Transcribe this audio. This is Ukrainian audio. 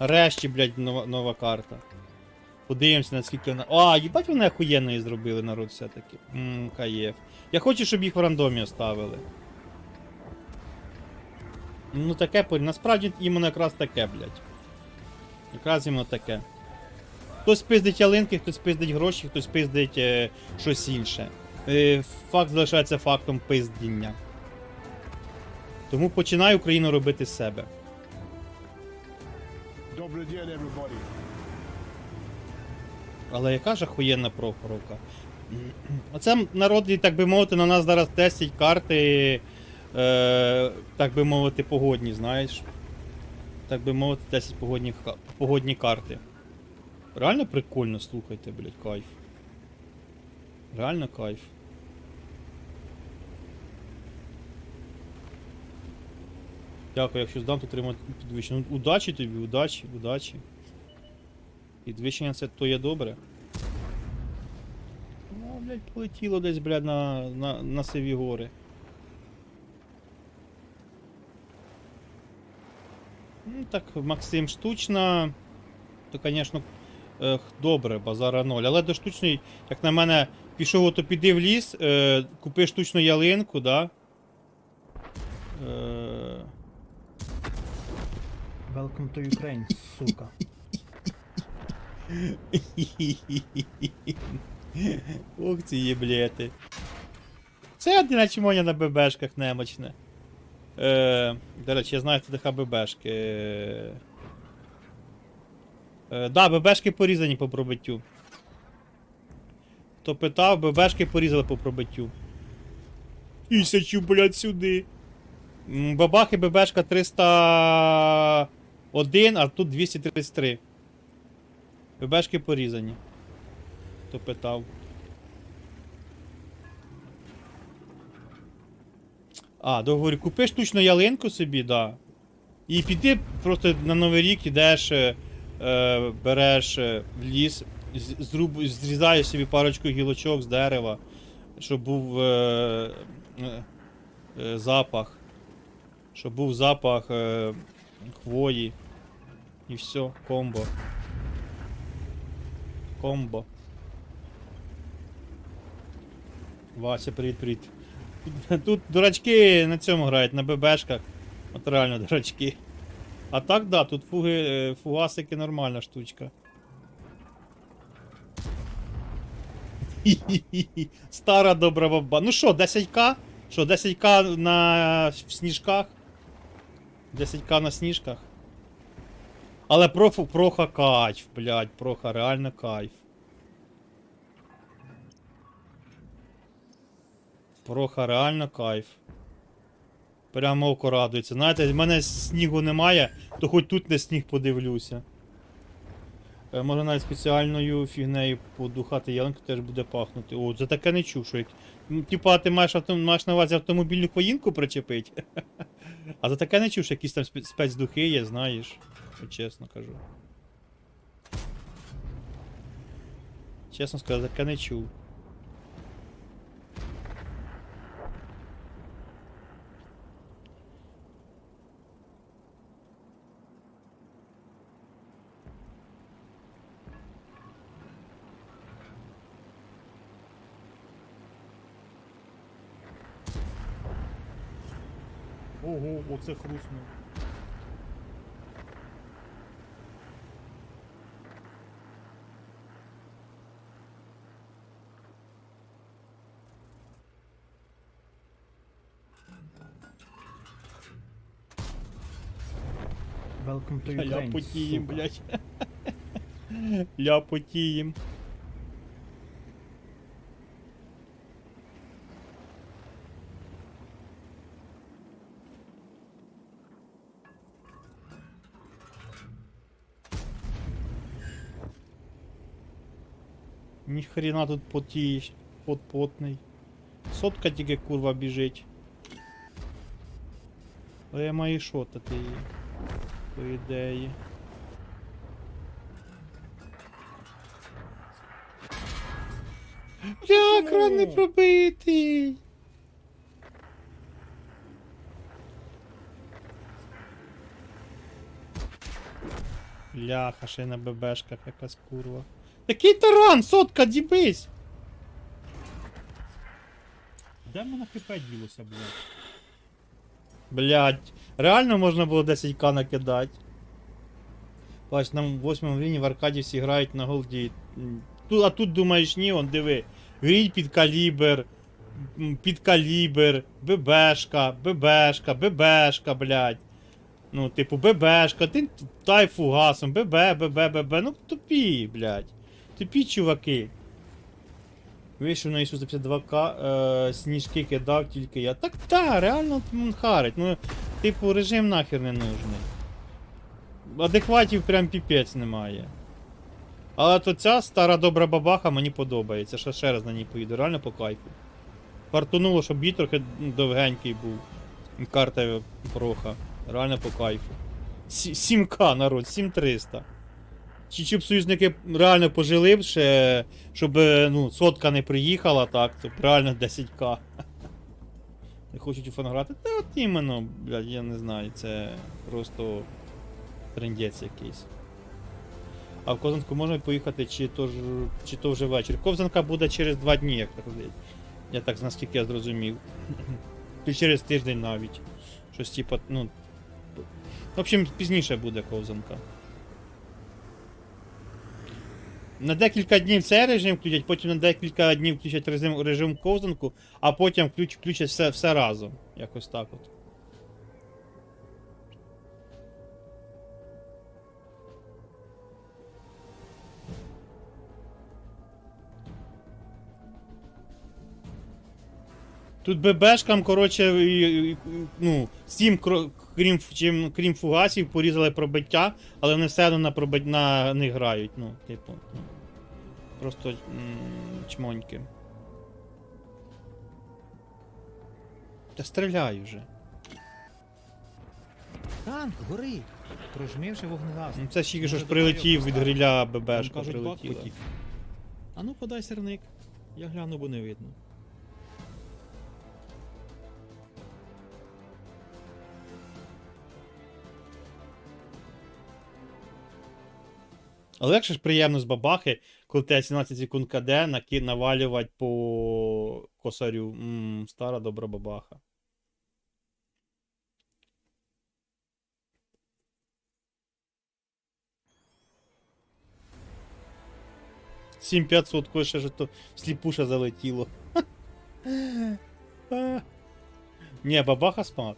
Нарешті, блядь, нова, нова карта. Подивимося, наскільки вона. А, їбать вони охуєнної зробили народ все-таки. Ммм, каєф. Я хочу, щоб їх в рандомі оставили. Ну таке порі. Насправді іменно якраз таке, блядь. Якраз іменно таке. Хтось пиздить ялинки, хтось пиздить гроші, хтось пиздить е, щось інше. Е, факт залишається фактом пиздіння. Тому починай Україну робити себе. Добрый день, everybody. Але яка ж охуєнна Прохоровка. Оце народ, так би мовити, на нас зараз тестять карти, е, так би мовити, погодні, знаєш. Так би мовити, тестять погодні, погодні карти. Реально прикольно, слухайте, блядь, кайф. Реально кайф. Дякую, якщо здам, то отримати підвищення. Ну, удачі тобі, удачі, удачі. Підвищення це то є добре. Ну, блядь, полетіло десь, блядь, на, на, на сиві гори. Ну так, Максим штучна. То, звісно, е, добре, базара ноль. Але до штучної, як на мене, пішов ото піди в ліс, е, купи штучну ялинку, да? Welcome to Ukraine, сука. Ох, ці єблети. Це один начмоня на ББшках немочне. Е, до речі, я знаю, хто така ББшки. Е, да, ББшки порізані по пробиттю. Хто питав, ББшки порізали по пробиттю. Тисячу, блядь, сюди. М, Бабахи ББшка 301, а тут 233. ББшки порізані. Хто питав. А, договорю, купи штучну ялинку собі, да. І піди просто на Новий рік ідеш, е, е, береш е, в ліс, зруб, зрізаєш собі парочку гілочок з дерева, щоб був е, е, е, запах. Щоб був запах е, хвої. І все, комбо. Комбо. Вася, привіт, привіт. Тут, дурачки на цьому грають, на ББшках. От реально дурачки. А так, да, тут фуги, е, фугасики нормальна штучка. Стара добра баба. Ну що, 10к? Що, 10к на в сніжках? 10к на сніжках? Але профу, проха кайф, блядь, проха реально кайф. Проха реально кайф. Прямо око радується. Знаєте, в мене снігу немає, то хоч тут на сніг подивлюся. Е, Може навіть спеціальною фігнею подухати ялинку теж буде пахнути. О, це таке не чув, що як. Типа, ти маєш, авто... маєш на увазі автомобільну поїнку причепити. А за таке не чув, що якісь там спецдухи є, знаєш. Чесно кажу. Чесно сказати, чув. Ого, оце хрустно. Welcome to Ukraine, Ляпотієм, сука. блядь. Ляпотієм. Ніхрена тут потієш, потпотний. Сотка тільки курва біжить. Але я маю шотати її. По ідеї. Бля, кран не пробитий. Бляха, ще на ББшках якась курва. Такий таран, сотка, дібись! Де мене хп ділося, блядь? Блять, реально можна було 10к накидати. Бач, на восьмому рівні в аркаді всі грають на голді. Тут, а тут думаєш, ні, он диви. Гріть під калібр, під калібр, ББшка, ББшка, ББшка, блядь. Ну, типу, ББшка, ти тай фугасом, ББ, ББ, ББ. Ну тупі, блядь. Тупі чуваки. Вийшов на Ісуса 52к, е, сніжки кидав тільки я. Так та, реально харить. Ну, типу, режим нахер не нужний. Адекватів прям піпець немає. Але то ця стара добра бабаха мені подобається. Ще ще раз на ній поїду, реально по кайфу. Фартунуло, щоб бій трохи довгенький був. Карта проха. Реально по кайфу. 7к народ, 7300. Чи чи б союзники реально пожили ще, щоб е, ну, сотка не приїхала, так, то реально 10к. Не хочуть у фан грати. Та от іменно, блядь, я не знаю, це просто трендець якийсь. А в Козанку можна поїхати, чи то, чи то вже вечір. Ковзанка буде через два дні, як розумію. Я так наскільки я зрозумів. Чи через тиждень навіть. Щось типа, ну. В общем, пізніше буде ковзанка. На декілька днів цей режим включать, потім на декілька днів включать режим, режим ковзанку, а потім включ, включать все, все разом. Якось так от. Тут ББшкам, коротше, і- і- ну, всім, кро- крім, ф- чим, крім фугасів, порізали пробиття, але вони все одно на, пробит... на них грають. Ну, типу. Ну, просто м, чмоньки. Та стріляй вже. Танк, гори! Прожмивши вогнегас. Ну, Це ще що ж прилетів від гриля Там ББшка кажуть, бак прилетіла. потік. А ну подай сірник. Я гляну, бо не видно. Але як же ж приємно з бабахи, коли тебе 17 секунд КД наки... навалювати по косарю. Ммм, стара добра бабаха. Сім 500 кое ще ж то сліпуша залетіло. Ні, бабаха смак.